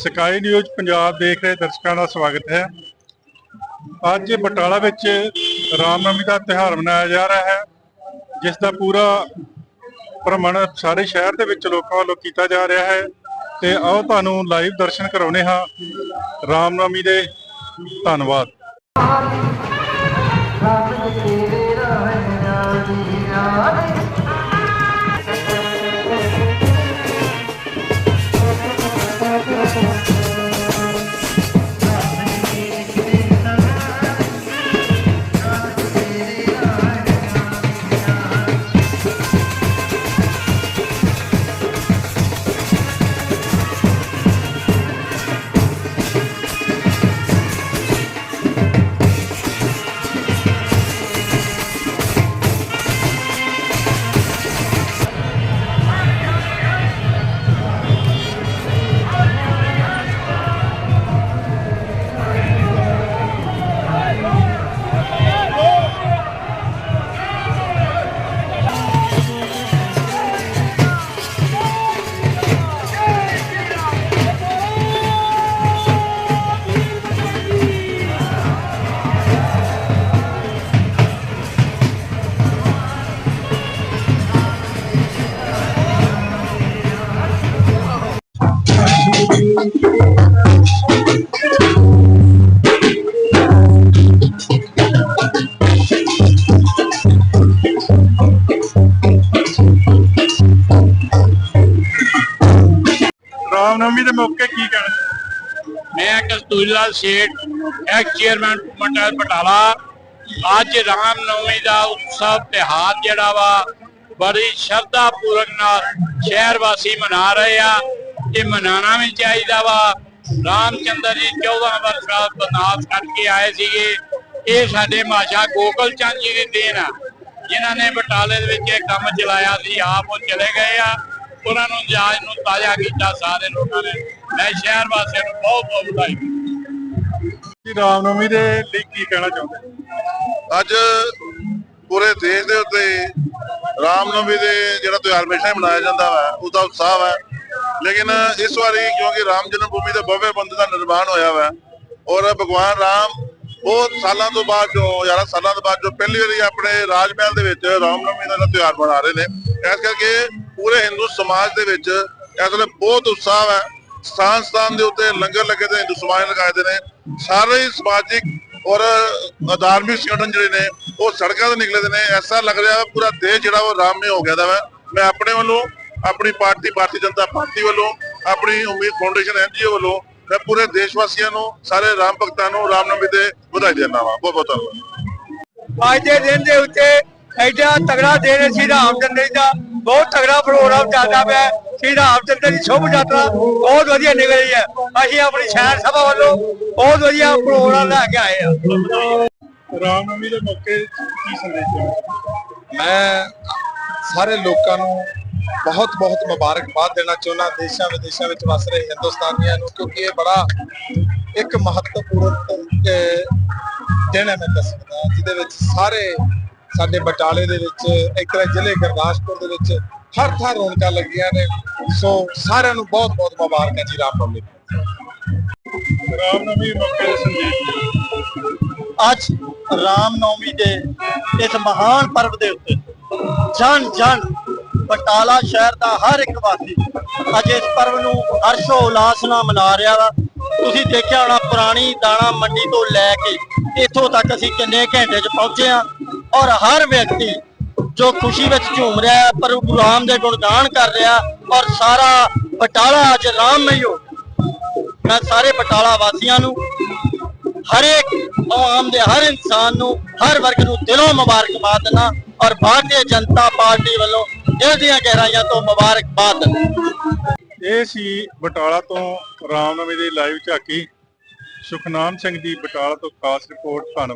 Sky news Punjab ਦੇਖ ਰਹੇ ਦਰਸ਼ਕਾਂ ਦਾ ਸਵਾਗਤ ਹੈ। ਅੱਜ ਬਟਾਲਾ ਵਿੱਚ ਰਾਮਨਵਮੀ ਦਾ ਤਿਉਹਾਰ ਮਨਾਇਆ ਜਾ ਰਿਹਾ ਹੈ, ਜਿਸ ਦਾ ਪੂਰਾ ਭ੍ਰਮਣ ਸਾਰੇ ਸ਼ਹਿਰ ਦੇ ਵਿੱਚ ਲੋਕਾਂ ਵੱਲੋਂ ਕੀਤਾ ਜਾ ਰਿਹਾ ਹੈ। ਤੇ ਆਓ ਤੁਹਾਨੂੰ ਲਾਈਵ ਦਰਸ਼ਨ ਕਰਾਉਨੇ ਹਾਂ। ਰਾਮਨਵਮੀ ਦੇ ਧੰਨਵਾਦ। ਰਾਮਨਵਮੀ ਦੇ ਮੌਕੇ ਕੀ ਕਹਿਣਾ? ਮੈਂ ਕਸਤੂਰੀ ਲਾਲ ਸੇਠ, ਐਕਸ ਚੇਅਰਮੈਨ ਮੰਡਲ ਬਟਾਲਾ। ਅੱਜ ਰਾਮ ਨਵਮੀ ਦਾ ਉਤਸਵ ਤਿਹਾਰ ਜਿਹੜਾ ਵਾ, ਬੜੀ ਸ਼ਰਧਾ ਪੂਰਵਕ ਨਾਲ ਸ਼ਹਿਰ ਵਾਸੀ ਮਨਾ ਰਹੇ ਆ। ਇਹ ਮਨਾਣਾ ਵੀ ਚਾਹੀਦਾ ਵਾ। ਰਾਮਚੰਦਰ ਜੀ 14 ਵਰਸ ਬਨਾਸ ਕਰਕੇ ਆਏ ਸੀਗੇ। ਇਹ ਸਾਡੇ ਮਾਸ਼ਾ ਗੋਕਲ ਚੰਦ ਜੀ ਦੀ ਦੇਣ ਆ। ਜਿਨ੍ਹਾਂ ਨੇ ਬਟਾਲੇ ਦੇ ਵਿੱਚ ਇਹ ਕੰਮ ਚਲਾਇਆ ਸੀ ਆਪ ਉਹ ਚਲੇ ਗਏ ਆ। ਉਹਨਾਂ ਨੂੰ ਜਾਜ ਨੂੰ ਤਾਜ਼ਾ ਕੀਤਾ ਸਾਰੇ ਲੋਕਾਂ ਨੇ। ਮੈਂ ਸ਼ਹਿਰ ਵਾਸੀਆਂ ਨੂੰ ਬਹੁਤ ਬਹੁਤ ਵਧਾਈ ਜੀ ਰਾਮਨਵਮੀ ਦੇ ਲਈ ਕੀ ਕਹਿਣਾ ਚਾਹੁੰਦੇ? ਅੱਜ ਪੂਰੇ ਦੇਸ਼ ਦੇ ਉੱਤੇ ਰਾਮਨਵਮੀ ਦੇ ਜਿਹੜਾ ਤਿਉਹਾਰ ਹਮੇਸ਼ਾ ਹੀ ਮਨਾਇਆ ਜਾਂਦਾ ਹੈ ਉਹਦਾ ਉਤਸ਼ਾਹ ਹੈ ਲੇਕਿਨ ਇਸ ਵਾਰੀ ਕਿਉਂਕਿ ਰਾਮ ਜਨਮ ਭੂਮੀ ਦੇ ਭਵਯ ਮੰਦਿਰ ਦਾ ਨਿਰਮਾਣ ਹੋਇਆ ਹੈ ਔਰ ਭਗਵਾਨ ਰਾਮ ਬਹੁਤ ਸਾਲਾਂ ਤੋਂ ਬਾਅਦ ਜੋ 11 ਸਾਲਾਂ ਤੋਂ ਬਾਅਦ ਜੋ ਪਹਿਲੀ ਵਾਰੀ ਆਪਣੇ ਰਾਜ ਮਹਿਲ ਦੇ ਵਿੱਚ ਰਾਮਨਵਮੀ ਦਾ ਤਿਉਹਾਰ ਮਨਾ ਰਹੇ ਨੇ। ਇਸ ਕਰਕੇ ਪੂਰੇ ਹਿੰਦੂ ਸਮਾਜ ਦੇ ਵਿੱਚ ਇਸ ਵੇਲੇ ਬਹੁਤ ਉਤਸ਼ਾਹ ਹੈ ਸਥਾਨ ਸਥਾਨ ਦੇ ਉੱਤੇ ਲੰਗਰ ਲੱਗੇ ਤੇ ਹਿੰਦੂ ਸਮਾਜ ਲਗਾਏ ਦੇ ਨੇ। ਸਾਰੇ ਸਮਾਜਿਕ ਔਰ ਧਾਰਮਿਕ ਸੰਗਠਨ ਜਿਹੜੇ ਨੇ, ਉਹ ਸੜਕਾਂ ਤੇ ਨਿਕਲੇ ਦੇ ਨੇ। ਐਸਾ ਲੱਗ ਰਿਹਾ ਪੂਰਾ ਦੇਸ਼ ਜਿਹੜਾ ਉਹ ਰਾਮਮय ਹੋ ਗਿਆ ਦਾ ਵਾ। ਮੈਂ ਆਪਣੇ ਵੱਲੋਂ ਆਪਣੀ ਪਾਰਟੀ ਭਾਰਤੀ ਜਨਤਾ ਪਾਰਟੀ ਵੱਲੋਂ ਆਪਣੀ ਉਮੀਦ ਫਾਊਂਡੇਸ਼ਨ ਐਨਜੀਓ ਵੱਲੋਂ ਮੈਂ ਪੂਰੇ ਦੇਸ਼ ਵਾਸੀਆਂ ਨੂੰ ਸਾਰੇ ਰਾਮ ਭਗਤਾਂ ਨੂੰ ਰਾਮਨਵਮੀ ਦੇ ਵਧਾਈ ਦਿੰਦਾ ਵਾਂ। ਬਹੁਤ ਬਹੁਤ ਧੰਨਵਾਦ। ਅੱਜ ਦੇ ਦਿਨ ਦੇ ਉੱਤੇ ਐਡਾ ਤਗੜਾ ਦਿਨ ਸ਼੍ਰੀ ਰਾਮਚੰਦਰ ਜੀ ਦਾ। ਬਹੁਤ ਤਗੜਾ ਪ੍ਰੋਗਰਾਮ ਚੱਲਦਾ ਪਿਆ ਹੈ। ਸ਼੍ਰੀ ਰਾਮਚੰਦਰ ਜੀ ਸ਼ੁਭ ਯਾਤਰਾ ਬਹੁਤ ਵਧੀਆ ਨਿਕਲ ਰਹੀ ਹੈ। ਅਸੀਂ ਆਪਣੀ ਸ਼ਹਿਰ ਸਭਾ ਵੱਲੋਂ ਬਹੁਤ ਵਧੀਆ ਪ੍ਰੋਗਰਾਮ ਲੈ ਕੇ ਆਏ ਆ। ਰਾਮਨਵਮੀ ਦੇ ਮੌਕੇ ਕੀ ਸੰਦੇਸ਼ ਮੈਂ ਸਾਰੇ ਲੋਕਾਂ ਨੂੰ ਬਹੁਤ ਬਹੁਤ ਮੁਬਾਰਕਬਾਦ ਦੇਣਾ ਚਾਹੁੰਦਾ ਦੇਸ਼ਾਂ ਵਿਦੇਸ਼ਾਂ ਵਿੱਚ ਵਸ ਰਹੇ ਹਿੰਦੁਸਤਾਨੀਆਂ ਨੂੰ ਕਿਉਂਕਿ ਇਹ ਬੜਾ ਇੱਕ ਮਹੱਤਵਪੂਰਨ ਦਿਨ ਹੈ ਮੈਂ ਦੱਸ ਸਕਦਾ ਜਿਹਦੇ ਵਿੱਚ ਸਾਰੇ ਸਾਡੇ ਬਟਾਲੇ ਦੇ ਵਿੱਚ ਇੱਕ ਤਰ੍ਹਾਂ ਜ਼ਿਲ੍ਹੇ ਗੁਰਦਾਸਪੁਰ ਦੇ ਵਿੱਚ ਹਰ ਥਾਂ ਰੌਣਕਾਂ ਲੱਗੀਆਂ ਨੇ ਸੋ ਸਾਰਿਆਂ ਨੂੰ ਬਹੁਤ ਬਹੁਤ ਮੁਬਾਰਕਾਂ ਜੀ ਰਾਮਨਵਮੀ ਦੀਆਂ। ਰਾਮਨਵਮੀ ਮੌਕੇ ਦੇ ਸੰਦੇਸ਼। ਅੱਜ ਰਾਮ ਨੌਮੀ ਦੇ ਇਸ ਮਹਾਨ ਪਰਵ ਦੇ ਉੱਤੇ ਜਨ ਜਨ ਬਟਾਲਾ ਸ਼ਹਿਰ ਦਾ ਹਰ ਇੱਕ ਵਾਸੀ ਅੱਜ ਇਸ ਪਰਵ ਨੂੰ ਹਰਸ਼ੋ ਉਲਾਸ ਨਾਲ ਮਨਾ ਰਿਹਾ ਵਾ। ਤੁਸੀਂ ਦੇਖਿਆ ਹੋਣਾ ਪੁਰਾਣੀ ਦਾਣਾ ਮੰਡੀ ਤੋਂ ਲੈ ਕੇ ਇੱਥੋਂ ਤੱਕ ਅਸੀਂ ਕਿੰਨੇ ਘੰਟੇ 'ਚ ਪਹੁੰਚੇ ਆ ਔਰ ਹਰ ਵਿਅਕਤੀ ਜੋ ਖੁਸ਼ੀ ਵਿੱਚ ਝੂਮ ਰਿਹਾ ਹੈ ਪਰ ਗੁਰੂ ਰਾਮ ਦੇ ਗੁਣਗਾਨ ਕਰ ਰਿਹਾ ਔਰ ਸਾਰਾ ਬਟਾਲਾ ਅੱਜ ਰਾਮਮਈ ਹੋ ਮੈਂ ਸਾਰੇ ਬਟਾਲਾ ਵਾਸੀਆਂ ਨੂੰ ਹਰੇਕ ਆਵਾਮ ਦੇ ਹਰ ਇਨਸਾਨ ਨੂੰ, ਹਰ ਵਰਗ ਨੂੰ ਦਿਲੋਂ ਮੁਬਾਰਕਬਾਦ ਦਿੰਦਾ ਔਰ ਭਾਰਤੀ ਜਨਤਾ ਪਾਰਟੀ ਵੱਲੋਂ ਦਿਲ ਦੀਆਂ ਗਹਿਰਾਈਆਂ ਤੋਂ ਮੁਬਾਰਕਬਾਦ। ਇਹ ਸੀ ਬਟਾਲਾ ਤੋਂ ਰਾਮਨਵਮੀ ਦੀ ਲਾਈਵ ਝਾਕੀ। ਸੁਖਨਾਮ ਸਿੰਘ ਦੀ ਬਟਾਲਾ ਤੋਂ ਖਾਸ ਰਿਪੋਰਟ ਧੰਨਵਾਦ।